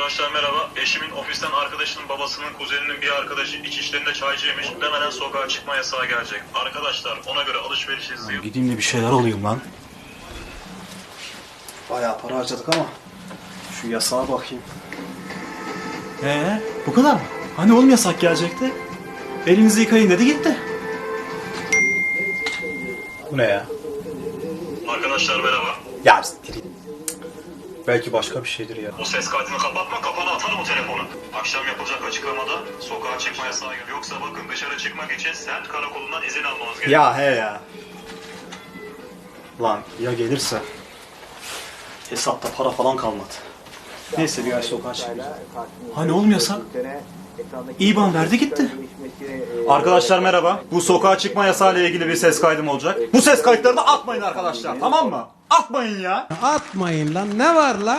Arkadaşlar merhaba. Eşimin ofisten arkadaşının babasının kuzeninin bir arkadaşı iç işlerinde çaycıymış. Demeden sokağa çıkma yasağı gelecek. Arkadaşlar ona göre alışveriş izleyin. Gideyim de bir şeyler alayım lan. Bayağı para harcadık ama şu yasağa bakayım. Ee, bu kadar mı? Hani oğlum yasak gelecekti? Elinizi yıkayın dedi gitti. Bu ne ya? Arkadaşlar merhaba. Ya siktir. Belki başka bir şeydir ya. O ses kaydını kapatma kafana atarım o telefonu. Akşam yapılacak açıklamada sokağa çıkma yasağı geliyor. Yoksa bakın dışarı çıkmak için semt karakolundan izin almanız gerekiyor. Ya he ya. Lan ya gelirse? Hesapta para falan kalmadı. Neyse bir ay sokağa çıkmayacağım. Hani oğlum yasak? İban verdi gitti. Arkadaşlar merhaba. Bu sokağa çıkma yasağı ile ilgili bir ses kaydım olacak. Bu ses kayıtlarını atmayın arkadaşlar tamam mı? Atmayın ya. Atmayın lan ne var la?